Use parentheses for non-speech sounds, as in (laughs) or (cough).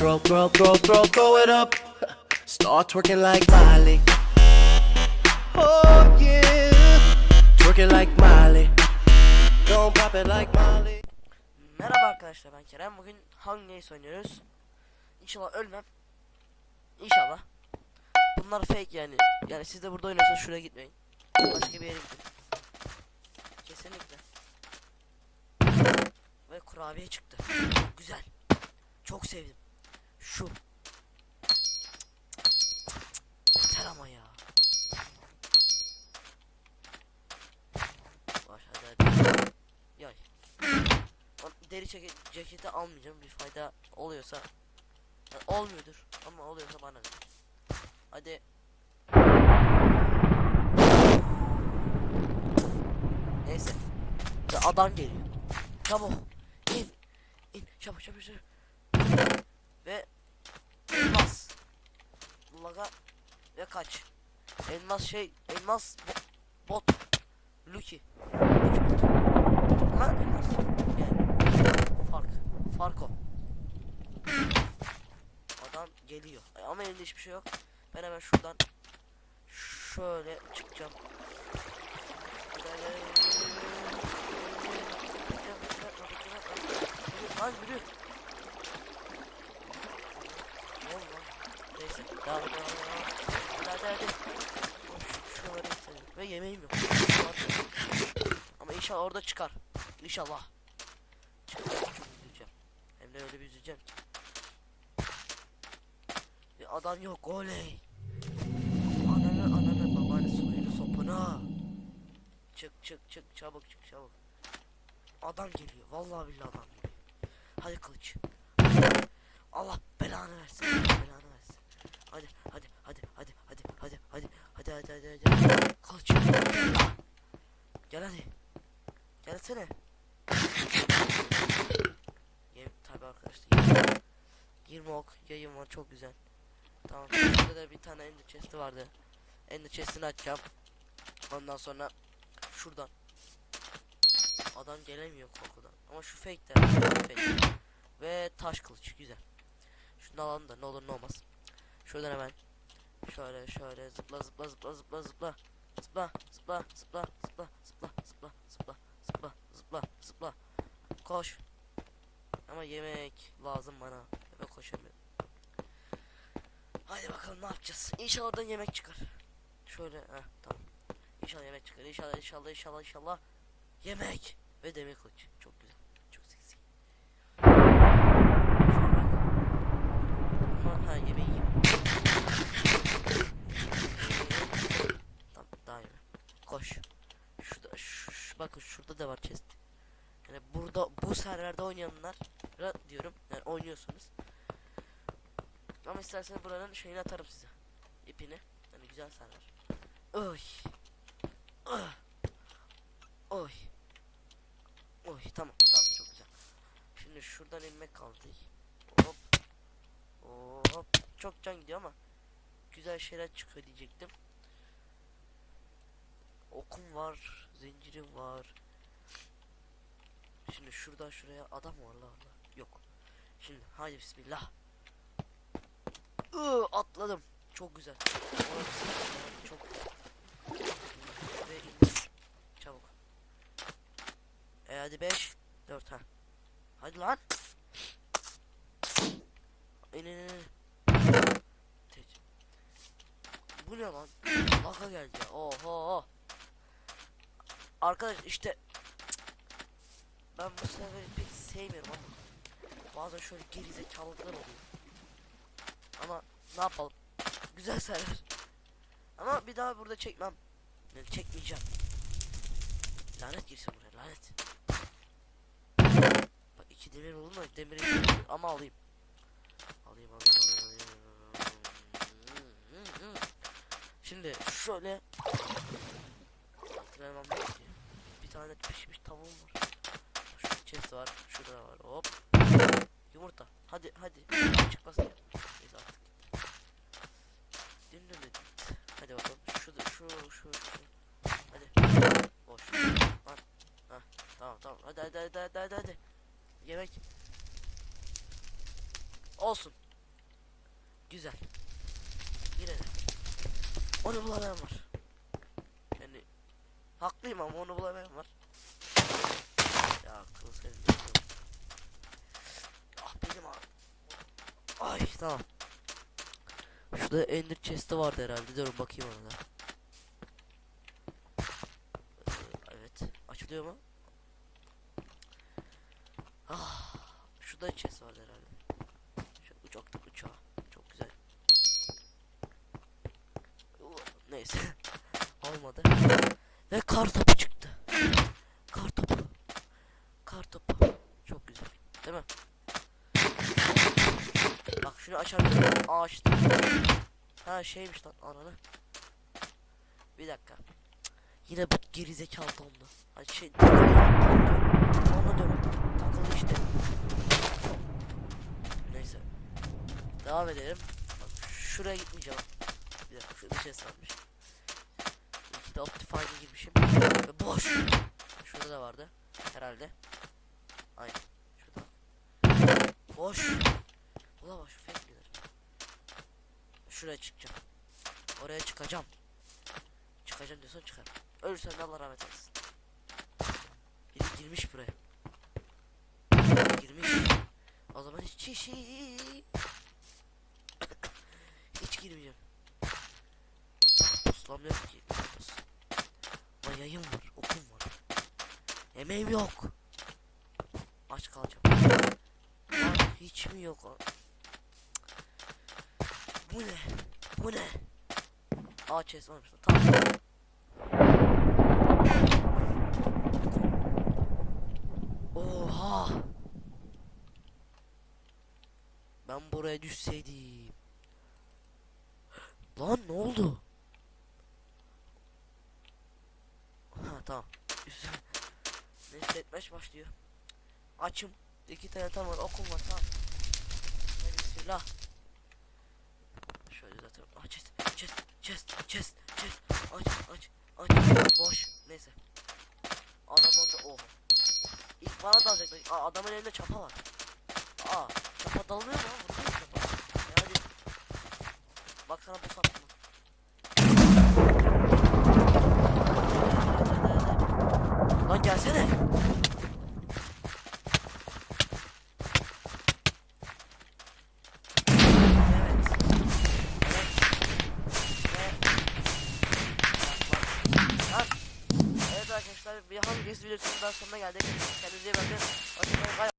Throw, throw, throw, throw, throw it up. Start twerking like Miley. Oh yeah. Twerking like Miley. Don't pop it like Miley. Merhaba arkadaşlar ben Kerem. Bugün Hunger Games oynuyoruz. İnşallah ölmem. İnşallah. Bunlar fake yani. Yani siz de burada oynuyorsanız şuraya gitmeyin. Başka bir yere gidin. Kesinlikle. Ve kurabiye çıktı. Güzel. Çok sevdim. Şu. Yeter ama ya. Baş hadi hadi. Yay. Deri ceket, ceketi almayacağım. Bir fayda oluyorsa. Yani olmuyordur ama oluyorsa bana hadi. Neyse. Adam geliyor. Çabuk. İn. İn. Çabuk çabuk çabuk ve elmas laga ve kaç. Elmas şey elmas bo- bot. Lucky. Lucky bot ama elmas. Yani fark fark o adam geliyor. Ay, ama elinde hiçbir şey yok. Ben hemen şuradan şöyle çıkacağım. Lan yürü. Neyse devam edelim. Hadi Şuraları istedim. Ve yemeğim yok. Ama inşallah orada çıkar. İnşallah. Çıkar. Hem de öyle bir üzüleceğim. Bir adam yok oley. Ananı ananı babanı soyunu sopuna. Çık çık çık çabuk çık çabuk. Adam geliyor. Vallahi billahi adam geliyor. Hadi kılıç. Allah belanı versin. Allah belanı versin. Hadi hadi hadi hadi hadi hadi hadi hadi hadi hadi. Ah. Gel hadi. Gelsene. Yem tabi arkadaşlar. 20, 20 ok yayın var çok güzel. Tamam. Burada da bir tane ender chest'i vardı. Ender chest'ini açacağım. Ondan sonra şuradan. Adam gelemiyor korkudan. Ama şu fake de fake. Ve taş kılıç güzel. Şunu alalım da ne olur ne olmaz. Şuradan hemen şöyle şöyle zıpla zıpla zıpla zıpla zıpla zıpla zıpla zıpla zıpla zıpla zıpla zıpla zıpla zıpla zıpla koş ama yemek lazım bana ve koşamıyorum haydi bakalım ne yapacağız İnşallah oradan yemek çıkar şöyle heh, tamam İnşallah yemek çıkar İnşallah inşallah inşallah inşallah yemek ve demir kılıç çok güzel çok seksi Şöyle. Ama ha yemeği yiyeyim Tamam daha iyi. Koş. Şurada şu, şu- bakın şurada da var chest. Yani burada bu serverde oynayanlar diyorum yani oynuyorsunuz. Ama isterseniz buranın şeyini atarım size. İpini. Yani güzel server. Oy. Ah. Oy. Oy tamam tamam çok güzel. Şimdi şuradan inmek kaldı. Hop. Hop. Çok can gidiyor ama güzel şeyler çıkıyor diyecektim. Okum var, zincirim var. Şimdi şuradan şuraya adam var la. Yok. Şimdi haydi bismillah. Iı, atladım. Çok güzel. Çok ve. Çabuk. E hadi 5 4 ha. Hadi lan. İn. Bu ne lan? Laka geldi. Oho. Arkadaş işte ben bu serveri pek sevmiyorum ama bazen şöyle gerizekalılar oluyor. Ama ne yapalım? Güzel server. Ama bir daha burada çekmem. Yani çekmeyeceğim. Lanet girsin buraya lanet. Bak iki demir olur mu? Demiri ama alayım. Alayım alayım alayım alayım. Şimdi şöyle ki. Bir tane pişmiş tavuğum var. Şu chest var. Şurada da var. Hop. Yumurta. Hadi hadi. Çık basın. Neyse artık. Dün dün dün. Hadi bakalım. Şu şu şu şu. Hadi. Boş. Lan. Hah. Tamam tamam. Hadi hadi hadi hadi hadi. hadi. Yemek. Olsun. Güzel. Yine de. Onu bulamayan var. Yani haklıyım ama onu bulamayan var. Ya kız senin de- Ah benim ağrım. Ay tamam. Şurada ender chest'i vardı herhalde. Dur bakayım ona. Ee, evet. Açılıyor mu? Ah. Şurada chest vardı herhalde. Şu uçakta uçağı. Çok güzel. Neyse. (laughs) Olmadı. Ve kar topu çıktı. Kar topu. Kar topu. Çok güzel. Değil mi? Bak şunu. Aa açtım. Ha şeymiş lan ananı. Bir dakika. Yine bu gerizekalı dondu. Hani şey Ona dön. Takıldı işte. Neyse. Devam edelim. Bak şuraya gitmeyeceğim. Bir dakika şurada bir şey sanmış. İki de Optifine'e girmişim. Ve boş. Şurada da vardı. Herhalde. Aynen. Şurada. Boş. Ula bak. Şuraya çıkacağım. Oraya çıkacağım. Çıkacağım diyorsan çıkar. Ölürsen de Allah rahmet eylesin. Biri girmiş buraya. Girmiş. O zaman hiç hiç hiç, girmeyeceğim. Puslamıyor ki. Pus. Ama yayın var, okum var. Yemeğim yok. Aç kalacağım. Lan hiç mi yok? Bu ne? Bu ne? Aa chest varmış. Tamam. Oha. Ben buraya düşseydim. Lan ne oldu? Ha tamam. Neyse başlıyor. Açım. İki tane tam var okum var tamam. Hadi bismillah. Zaten aç chest chest chest chest chest aç aç aç boş neyse. Adam orada oha. İlk bana dalacaklar. Aa adamın elinde çapa var. Aa çapa dalmıyor mu çapa? Yani bak sana bu sattım. Lan gelsene. Evet. Evet. Ve- Bak, bak. Lan. Hangi videosundan sonuna geldik. Kendinize iyi bakın. Hoşçakalın.